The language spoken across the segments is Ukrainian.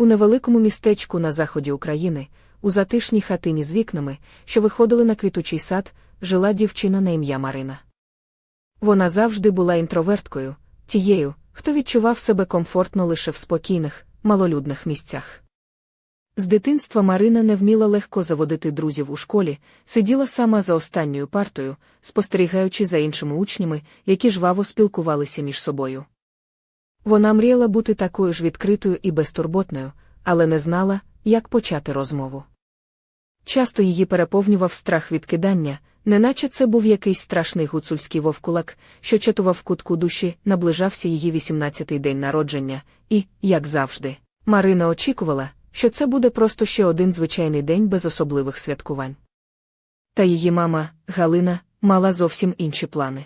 У невеликому містечку на заході України, у затишній хатині з вікнами, що виходили на квітучий сад, жила дівчина на ім'я Марина. Вона завжди була інтроверткою, тією, хто відчував себе комфортно лише в спокійних, малолюдних місцях. З дитинства Марина не вміла легко заводити друзів у школі, сиділа сама за останньою партою, спостерігаючи за іншими учнями, які жваво спілкувалися між собою. Вона мріяла бути такою ж відкритою і безтурботною, але не знала, як почати розмову. Часто її переповнював страх відкидання, неначе це був якийсь страшний гуцульський вовкулак, що чатував кутку душі, наближався її 18-й день народження, і, як завжди, Марина очікувала, що це буде просто ще один звичайний день без особливих святкувань. Та її мама, Галина, мала зовсім інші плани.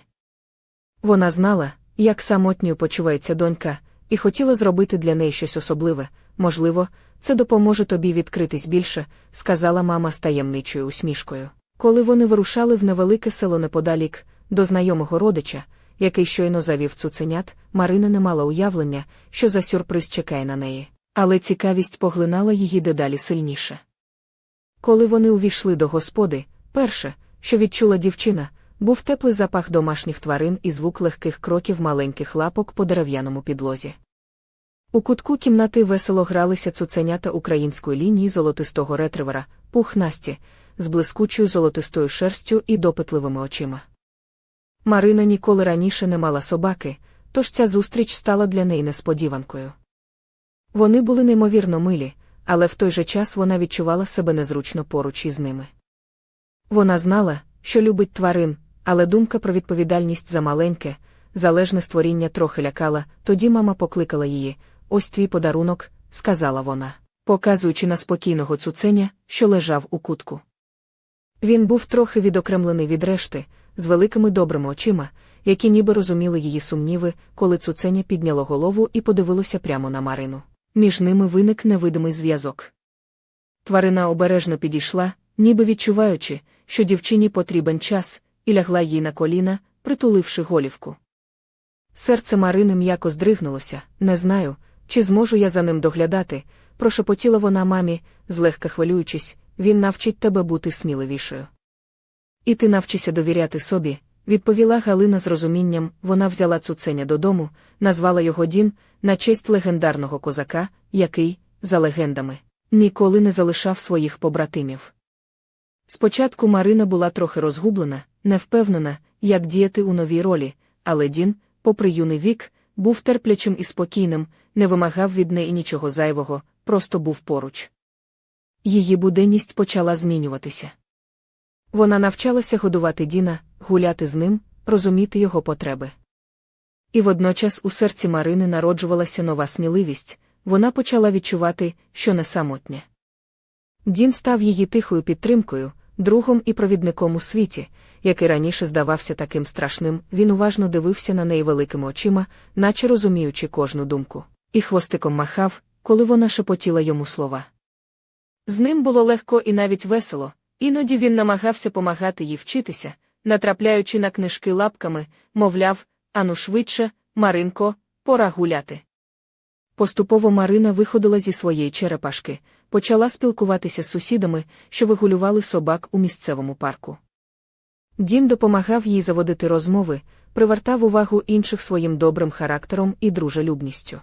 Вона знала, як самотньою почувається донька, і хотіла зробити для неї щось особливе, можливо, це допоможе тобі відкритись більше, сказала мама з таємничою усмішкою. Коли вони вирушали в невелике село неподалік, до знайомого родича, який щойно завів цуценят, Марина не мала уявлення, що за сюрприз чекає на неї. Але цікавість поглинала її дедалі сильніше. Коли вони увійшли до господи, перше, що відчула дівчина, був теплий запах домашніх тварин і звук легких кроків маленьких лапок по дерев'яному підлозі. У кутку кімнати весело гралися цуценята української лінії золотистого ретривера, пухнасті, з блискучою золотистою шерстю і допитливими очима. Марина ніколи раніше не мала собаки, тож ця зустріч стала для неї несподіванкою. Вони були неймовірно милі, але в той же час вона відчувала себе незручно поруч із ними. Вона знала, що любить тварин, але думка про відповідальність за маленьке, залежне створіння трохи лякала, тоді мама покликала її ось твій подарунок, сказала вона, показуючи на спокійного цуценя, що лежав у кутку. Він був трохи відокремлений від решти, з великими добрими очима, які ніби розуміли її сумніви, коли цуценя підняло голову і подивилося прямо на Марину. Між ними виник невидимий зв'язок. Тварина обережно підійшла, ніби відчуваючи, що дівчині потрібен час, і лягла їй на коліна, притуливши голівку. Серце Марини м'яко здригнулося, не знаю, чи зможу я за ним доглядати, прошепотіла вона мамі, злегка хвилюючись, він навчить тебе бути сміливішою. І ти навчися довіряти собі, відповіла Галина з розумінням, вона взяла цуценя додому, назвала його Дін, на честь легендарного козака, який, за легендами, ніколи не залишав своїх побратимів. Спочатку Марина була трохи розгублена, невпевнена, як діяти у новій ролі, але Дін, попри юний вік, був терплячим і спокійним, не вимагав від неї нічого зайвого, просто був поруч. Її буденність почала змінюватися. Вона навчалася годувати Діна, гуляти з ним, розуміти його потреби. І водночас у серці Марини народжувалася нова сміливість, вона почала відчувати, що не самотня. Дін став її тихою підтримкою, другом і провідником у світі, який раніше здавався таким страшним, він уважно дивився на неї великими очима, наче розуміючи кожну думку, і хвостиком махав, коли вона шепотіла йому слова. З ним було легко і навіть весело, іноді він намагався помагати їй вчитися, натрапляючи на книжки лапками, мовляв, ану швидше, Маринко, пора гуляти. Поступово Марина виходила зі своєї черепашки, почала спілкуватися з сусідами, що вигулювали собак у місцевому парку. Дім допомагав їй заводити розмови, привертав увагу інших своїм добрим характером і дружелюбністю.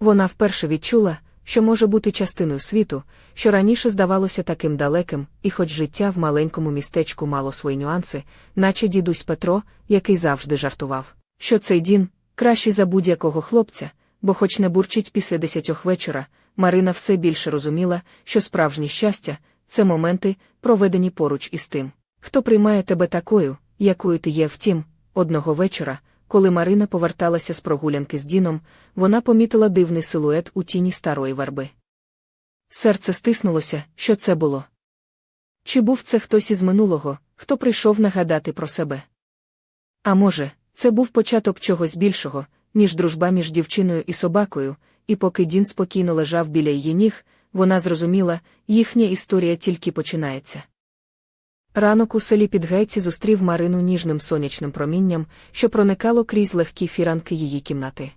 Вона вперше відчула, що може бути частиною світу, що раніше здавалося таким далеким, і хоч життя в маленькому містечку мало свої нюанси, наче дідусь Петро, який завжди жартував, що цей дін кращий за будь-якого хлопця, бо, хоч не бурчить після десятьох вечора, Марина все більше розуміла, що справжнє щастя це моменти, проведені поруч із тим, хто приймає тебе такою, якою ти є втім, одного вечора. Коли Марина поверталася з прогулянки з Діном, вона помітила дивний силует у тіні старої верби. Серце стиснулося, що це було. Чи був це хтось із минулого, хто прийшов нагадати про себе? А може, це був початок чогось більшого, ніж дружба між дівчиною і собакою, і поки Дін спокійно лежав біля її ніг, вона зрозуміла, їхня історія тільки починається. Ранок у селі Підгайці зустрів Марину ніжним сонячним промінням, що проникало крізь легкі фіранки її кімнати.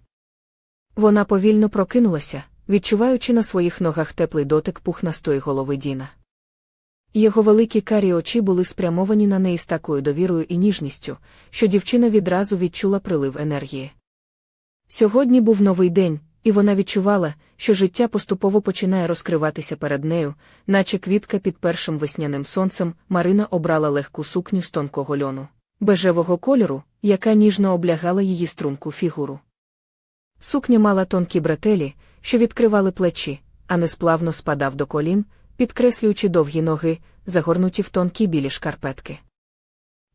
Вона повільно прокинулася, відчуваючи на своїх ногах теплий дотик пухнастої голови Діна. Його великі карі очі були спрямовані на неї з такою довірою і ніжністю, що дівчина відразу відчула прилив енергії. Сьогодні був новий день, і вона відчувала, що життя поступово починає розкриватися перед нею, наче квітка під першим весняним сонцем Марина обрала легку сукню з тонкого льону, бежевого кольору, яка ніжно облягала її струнку фігуру. Сукня мала тонкі бретелі, що відкривали плечі, а не сплавно спадав до колін, підкреслюючи довгі ноги, загорнуті в тонкі білі шкарпетки.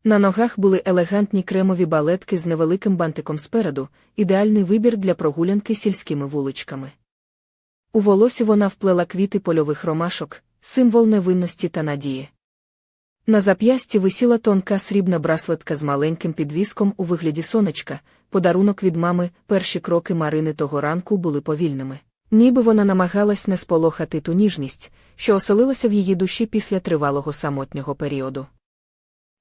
На ногах були елегантні кремові балетки з невеликим бантиком спереду, ідеальний вибір для прогулянки сільськими вуличками. У волосі вона вплела квіти польових ромашок, символ невинності та надії. На зап'ясті висіла тонка срібна браслетка з маленьким підвіском у вигляді сонечка, подарунок від мами, перші кроки Марини того ранку були повільними. Ніби вона намагалась не сполохати ту ніжність, що оселилася в її душі після тривалого самотнього періоду.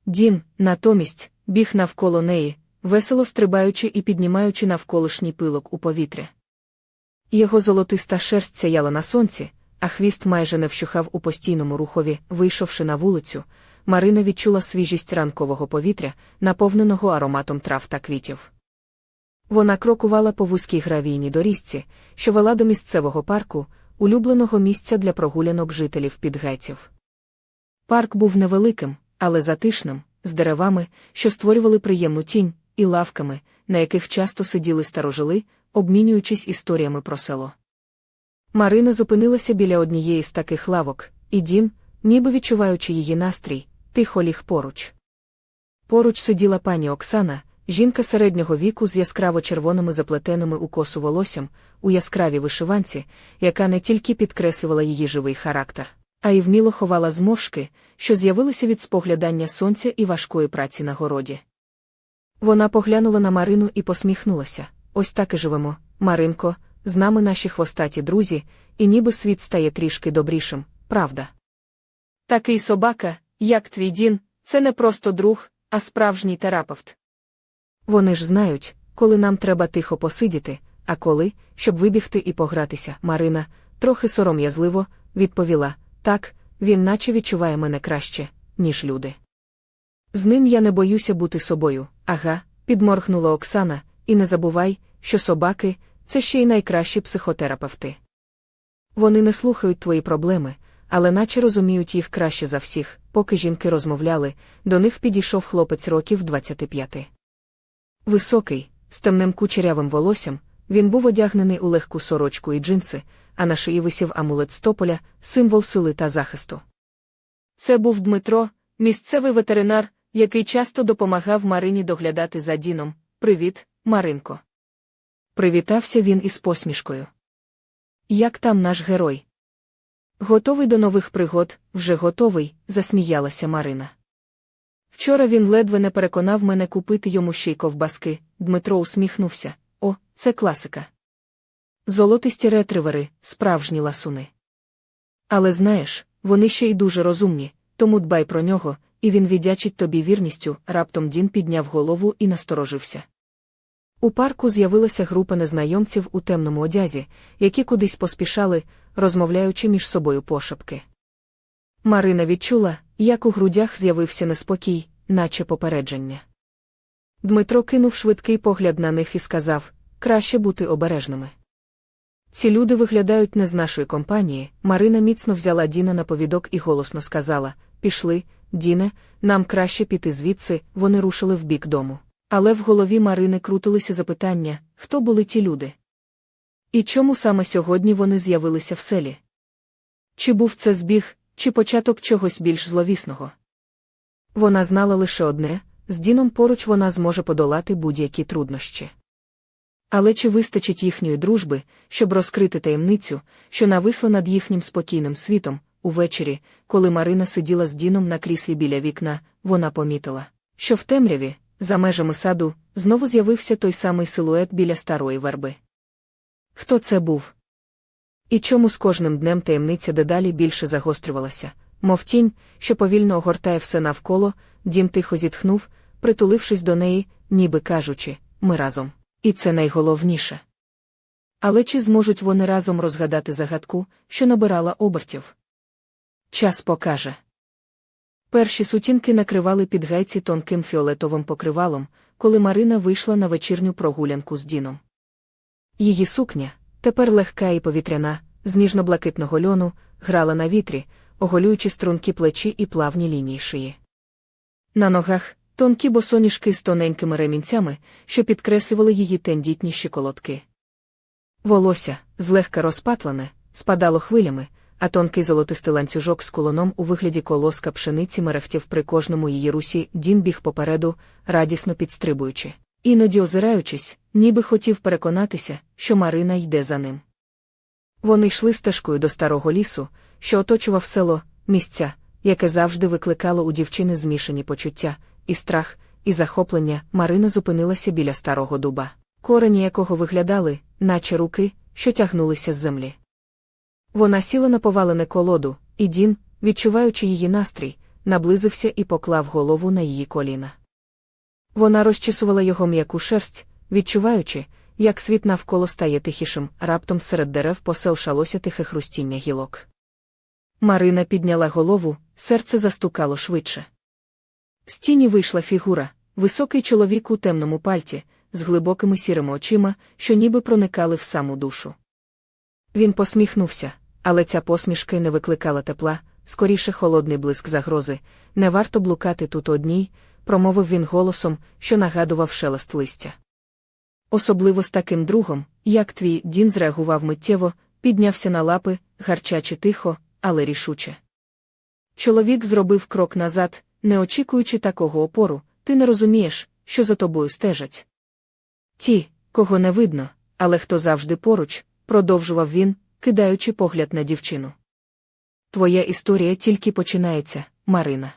Дім, натомість, біг навколо неї, весело стрибаючи і піднімаючи навколишній пилок у повітря. Його золотиста шерсть сяяла на сонці, а хвіст майже не вщухав у постійному рухові, вийшовши на вулицю, Марина відчула свіжість ранкового повітря, наповненого ароматом трав та квітів. Вона крокувала по вузькій гравійній доріжці, що вела до місцевого парку, улюбленого місця для прогулянок жителів підгайців. Парк був невеликим, але затишним, з деревами, що створювали приємну тінь, і лавками, на яких часто сиділи старожили, обмінюючись історіями про село. Марина зупинилася біля однієї з таких лавок, і Дін, ніби відчуваючи її настрій, тихо ліг поруч. Поруч сиділа пані Оксана, жінка середнього віку з яскраво червоними заплетеними у косу волоссям, у яскравій вишиванці, яка не тільки підкреслювала її живий характер, а й вміло ховала зморшки, що з'явилися від споглядання сонця і важкої праці на городі. Вона поглянула на Марину і посміхнулася. Ось так і живемо, Маринко, з нами наші хвостаті друзі, і ніби світ стає трішки добрішим, правда. Такий собака, як твій дін, це не просто друг, а справжній терапевт. Вони ж знають, коли нам треба тихо посидіти, а коли, щоб вибігти і погратися. Марина, трохи сором'язливо, відповіла так, він наче відчуває мене краще, ніж люди. З ним я не боюся бути собою, ага, підморгнула Оксана, і не забувай, що собаки це ще й найкращі психотерапевти. Вони не слухають твої проблеми, але наче розуміють їх краще за всіх, поки жінки розмовляли, до них підійшов хлопець років 25. Високий, з темним кучерявим волоссям, він був одягнений у легку сорочку і джинси, а на шиї висів амулет стополя, символ сили та захисту. Це був Дмитро, місцевий ветеринар, який часто допомагав Марині доглядати за Діном. Привіт, Маринко. Привітався він із посмішкою. Як там наш герой? Готовий до нових пригод, вже готовий, засміялася Марина. Вчора він ледве не переконав мене купити йому ще й ковбаски. Дмитро усміхнувся. О, це класика. Золотисті ретривери, справжні ласуни. Але знаєш, вони ще й дуже розумні, тому дбай про нього, і він віддячить тобі вірністю. Раптом Дін підняв голову і насторожився. У парку з'явилася група незнайомців у темному одязі, які кудись поспішали, розмовляючи між собою пошепки. Марина відчула, як у грудях з'явився неспокій, наче попередження. Дмитро кинув швидкий погляд на них і сказав краще бути обережними. Ці люди виглядають не з нашої компанії. Марина міцно взяла Діна на повідок і голосно сказала Пішли, Діне, нам краще піти звідси, вони рушили в бік дому. Але в голові Марини крутилися запитання, хто були ті люди? І чому саме сьогодні вони з'явилися в селі? Чи був це збіг, чи початок чогось більш зловісного? Вона знала лише одне з Діном поруч вона зможе подолати будь-які труднощі. Але чи вистачить їхньої дружби, щоб розкрити таємницю, що нависла над їхнім спокійним світом, увечері, коли Марина сиділа з Діном на кріслі біля вікна, вона помітила, що в темряві, за межами саду, знову з'явився той самий силует біля старої верби. Хто це був? І чому з кожним днем таємниця дедалі більше загострювалася, мов тінь, що повільно огортає все навколо, дім тихо зітхнув, притулившись до неї, ніби кажучи, ми разом. І це найголовніше. Але чи зможуть вони разом розгадати загадку, що набирала обертів? Час покаже. Перші сутінки накривали підгайці тонким фіолетовим покривалом, коли Марина вийшла на вечірню прогулянку з Діном. Її сукня, тепер легка і повітряна, з ніжно-блакитного льону, грала на вітрі, оголюючи струнки плечі і плавні лінії шиї. На ногах тонкі босоніжки з тоненькими ремінцями, що підкреслювали її тендітні щиколотки. Волосся, злегка розпатлене, спадало хвилями, а тонкий золотистий ланцюжок з колоном у вигляді колоска пшениці мерехтів при кожному її русі Дін біг попереду, радісно підстрибуючи. Іноді озираючись, ніби хотів переконатися, що Марина йде за ним. Вони йшли стежкою до старого лісу, що оточував село, місця, яке завжди викликало у дівчини змішані почуття, і страх, і захоплення. Марина зупинилася біля старого дуба, корені якого виглядали, наче руки, що тягнулися з землі. Вона сіла на повалене колоду, і Дін, відчуваючи її настрій, наблизився і поклав голову на її коліна. Вона розчісувала його м'яку шерсть, відчуваючи, як світ навколо стає тихішим, раптом серед дерев поселшалося тихе хрустіння гілок. Марина підняла голову, серце застукало швидше. З тіні вийшла фігура, високий чоловік у темному пальті, з глибокими сірими очима, що ніби проникали в саму душу. Він посміхнувся, але ця посмішка не викликала тепла, скоріше холодний блиск загрози. Не варто блукати тут одній, промовив він голосом, що нагадував шелест листя. Особливо з таким другом, як твій Дін зреагував миттєво, піднявся на лапи, гарчачи тихо, але рішуче. Чоловік зробив крок назад, не очікуючи такого опору, ти не розумієш, що за тобою стежать. Ті, кого не видно, але хто завжди поруч, продовжував він, кидаючи погляд на дівчину. Твоя історія тільки починається, Марина.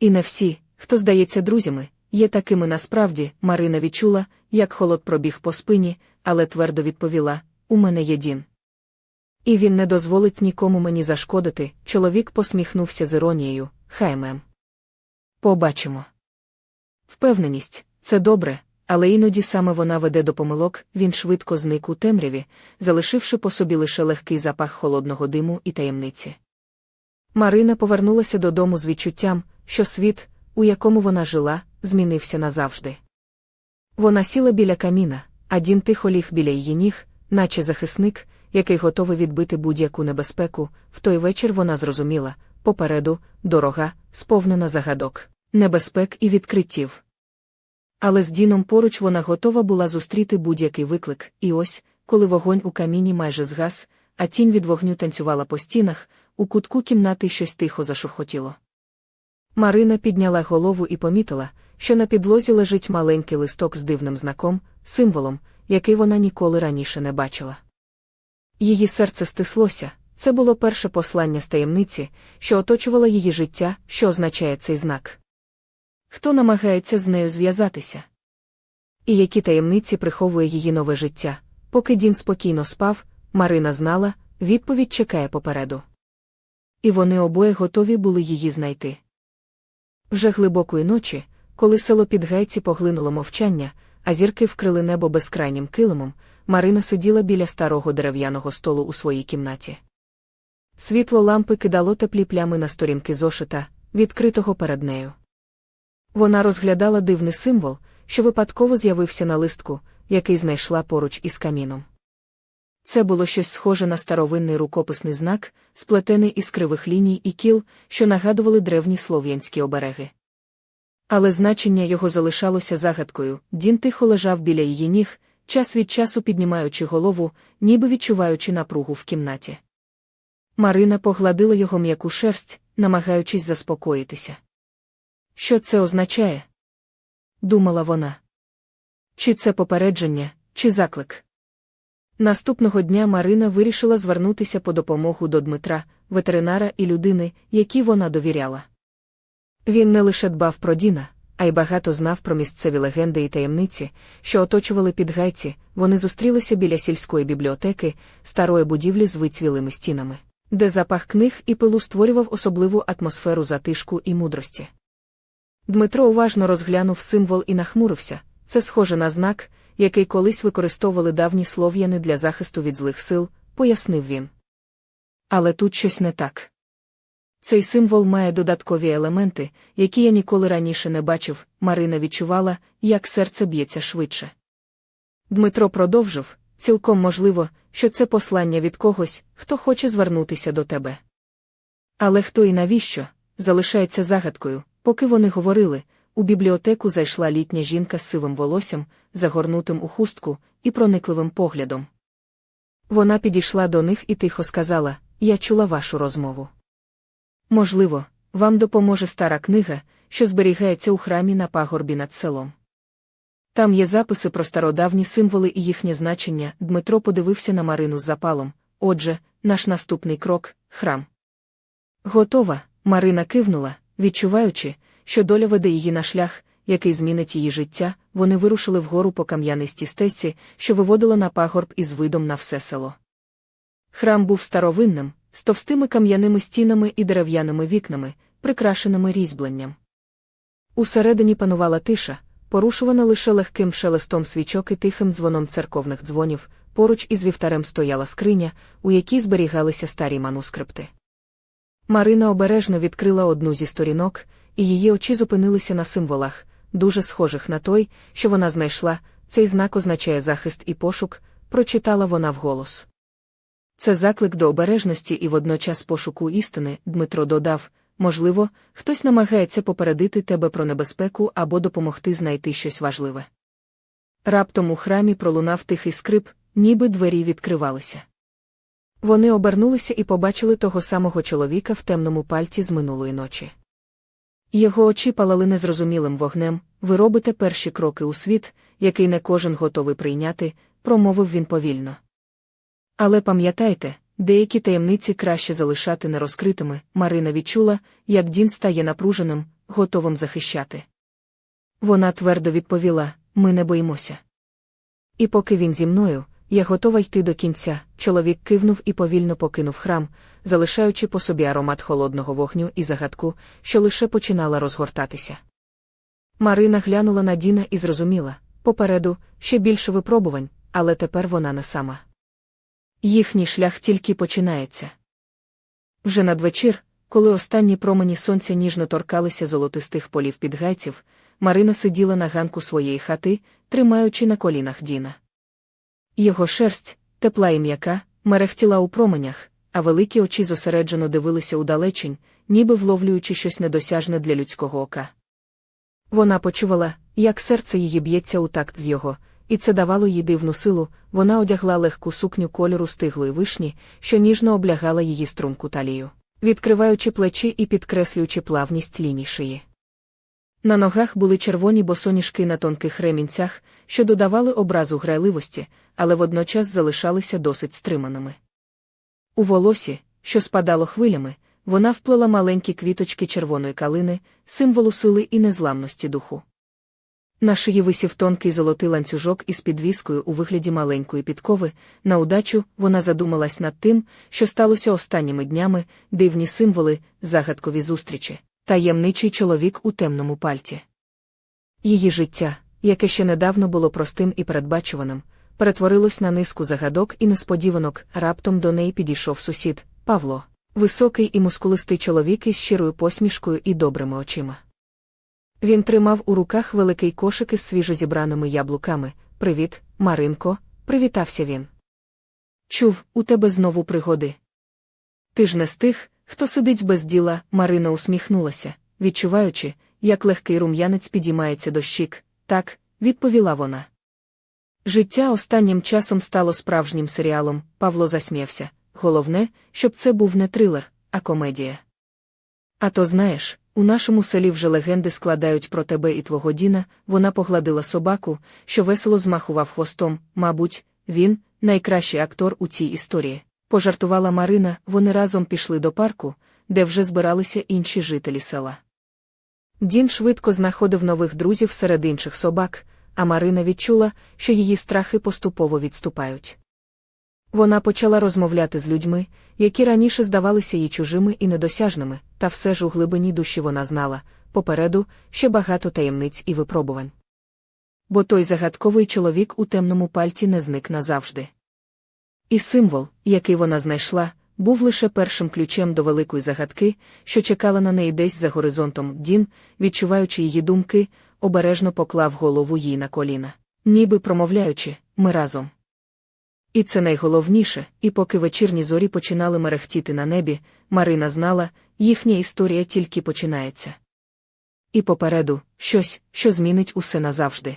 І не всі, хто здається друзями, є такими насправді, Марина відчула, як холод пробіг по спині, але твердо відповіла: У мене є дін. І він не дозволить нікому мені зашкодити. Чоловік посміхнувся з іронією, хай мем. Побачимо. Впевненість це добре, але іноді саме вона веде до помилок, він швидко зник у темряві, залишивши по собі лише легкий запах холодного диму і таємниці. Марина повернулася додому з відчуттям, що світ, у якому вона жила, змінився назавжди. Вона сіла біля каміна, а Дін тихо ліг біля її ніг, наче захисник, який готовий відбити будь-яку небезпеку. В той вечір вона зрозуміла попереду, дорога, сповнена загадок, небезпек і відкриттів. Але з Діном поруч вона готова була зустріти будь-який виклик, і ось, коли вогонь у каміні майже згас, а тінь від вогню танцювала по стінах, у кутку кімнати щось тихо зашурхотіло. Марина підняла голову і помітила, що на підлозі лежить маленький листок з дивним знаком, символом, який вона ніколи раніше не бачила. Її серце стислося, це було перше послання з таємниці, що оточувало її життя, що означає цей знак. Хто намагається з нею зв'язатися? І які таємниці приховує її нове життя? Поки Дін спокійно спав, Марина знала, відповідь чекає попереду. І вони обоє готові були її знайти. Вже глибокої ночі, коли село під гайці поглинуло мовчання, а зірки вкрили небо безкрайнім килимом, Марина сиділа біля старого дерев'яного столу у своїй кімнаті. Світло лампи кидало теплі плями на сторінки зошита, відкритого перед нею. Вона розглядала дивний символ, що випадково з'явився на листку, який знайшла поруч із каміном. Це було щось схоже на старовинний рукописний знак, сплетений із кривих ліній і кіл, що нагадували древні слов'янські обереги. Але значення його залишалося загадкою. Дін тихо лежав біля її ніг, час від часу піднімаючи голову, ніби відчуваючи напругу в кімнаті. Марина погладила його м'яку шерсть, намагаючись заспокоїтися. Що це означає? думала вона. Чи це попередження, чи заклик? Наступного дня Марина вирішила звернутися по допомогу до Дмитра, ветеринара і людини, якій вона довіряла. Він не лише дбав про Діна, а й багато знав про місцеві легенди і таємниці, що оточували підгайці, вони зустрілися біля сільської бібліотеки, старої будівлі з вицвілими стінами, де запах книг і пилу створював особливу атмосферу затишку і мудрості. Дмитро уважно розглянув символ і нахмурився це схоже на знак, який колись використовували давні слов'яни для захисту від злих сил, пояснив він. Але тут щось не так. Цей символ має додаткові елементи, які я ніколи раніше не бачив, Марина відчувала, як серце б'ється швидше. Дмитро продовжив цілком можливо, що це послання від когось, хто хоче звернутися до тебе. Але хто і навіщо, залишається загадкою, поки вони говорили, у бібліотеку зайшла літня жінка з сивим волоссям, загорнутим у хустку, і проникливим поглядом. Вона підійшла до них і тихо сказала: Я чула вашу розмову. Можливо, вам допоможе стара книга, що зберігається у храмі на пагорбі над селом. Там є записи про стародавні символи і їхнє значення. Дмитро подивився на Марину з запалом. Отже, наш наступний крок храм. Готова, Марина кивнула, відчуваючи, що доля веде її на шлях, який змінить її життя, вони вирушили вгору по кам'янистій стежці, що виводила на пагорб із видом на все село. Храм був старовинним, з товстими кам'яними стінами і дерев'яними вікнами, прикрашеними різьбленням. Усередині панувала тиша, порушувана лише легким шелестом свічок і тихим дзвоном церковних дзвонів, поруч із вівтарем стояла скриня, у якій зберігалися старі манускрипти. Марина обережно відкрила одну зі сторінок, і її очі зупинилися на символах, дуже схожих на той, що вона знайшла, цей знак означає захист і пошук, прочитала вона вголос. Це заклик до обережності і водночас пошуку істини, Дмитро додав можливо, хтось намагається попередити тебе про небезпеку або допомогти знайти щось важливе. Раптом у храмі пролунав тихий скрип, ніби двері відкривалися. Вони обернулися і побачили того самого чоловіка в темному пальті з минулої ночі. Його очі палали незрозумілим вогнем, ви робите перші кроки у світ, який не кожен готовий прийняти, промовив він повільно. Але пам'ятайте, деякі таємниці краще залишати нерозкритими. Марина відчула, як Дін стає напруженим, готовим захищати. Вона твердо відповіла: ми не боїмося. І поки він зі мною, я готова йти до кінця. Чоловік кивнув і повільно покинув храм, залишаючи по собі аромат холодного вогню і загадку, що лише починала розгортатися. Марина глянула на Діна і зрозуміла попереду ще більше випробувань, але тепер вона не сама. Їхній шлях тільки починається. Вже надвечір, коли останні промені сонця ніжно торкалися золотистих полів підгайців, Марина сиділа на ганку своєї хати, тримаючи на колінах Діна. Його шерсть, тепла і м'яка, мерехтіла у променях, а великі очі зосереджено дивилися удалечінь, ніби вловлюючи щось недосяжне для людського ока. Вона почувала, як серце її б'ється у такт з його, і це давало їй дивну силу, вона одягла легку сукню кольору стиглої вишні, що ніжно облягала її струнку талію, відкриваючи плечі і підкреслюючи плавність ліній шиї. На ногах були червоні босоніжки на тонких ремінцях, що додавали образу грайливості, але водночас залишалися досить стриманими. У волосі, що спадало хвилями, вона вплела маленькі квіточки червоної калини, символу сили і незламності духу. На шиї висів тонкий золотий ланцюжок із підвіскою у вигляді маленької підкови. На удачу вона задумалась над тим, що сталося останніми днями, дивні символи, загадкові зустрічі, таємничий чоловік у темному пальті. Її життя, яке ще недавно було простим і передбачуваним, перетворилось на низку загадок і несподіванок. Раптом до неї підійшов сусід Павло, високий і мускулистий чоловік із щирою посмішкою і добрими очима. Він тримав у руках великий кошик із свіжозібраними яблуками. Привіт, Маринко, привітався він. Чув, у тебе знову пригоди. Ти ж не з тих, хто сидить без діла, Марина усміхнулася, відчуваючи, як легкий рум'янець підіймається до щік. Так, відповіла вона. Життя останнім часом стало справжнім серіалом, Павло засміявся. Головне, щоб це був не трилер, а комедія. А то знаєш, у нашому селі вже легенди складають про тебе і твого Діна, вона погладила собаку, що весело змахував хвостом, мабуть, він найкращий актор у цій історії. Пожартувала Марина, вони разом пішли до парку, де вже збиралися інші жителі села. Дін швидко знаходив нових друзів серед інших собак, а Марина відчула, що її страхи поступово відступають. Вона почала розмовляти з людьми, які раніше здавалися їй чужими і недосяжними, та все ж у глибині душі вона знала попереду ще багато таємниць і випробувань. бо той загадковий чоловік у темному пальті не зник назавжди. І символ, який вона знайшла, був лише першим ключем до великої загадки, що чекала на неї десь за горизонтом. Дін, відчуваючи її думки, обережно поклав голову їй на коліна, ніби промовляючи, ми разом. І це найголовніше, і поки вечірні зорі починали мерехтіти на небі, Марина знала, їхня історія тільки починається. І попереду щось, що змінить усе назавжди.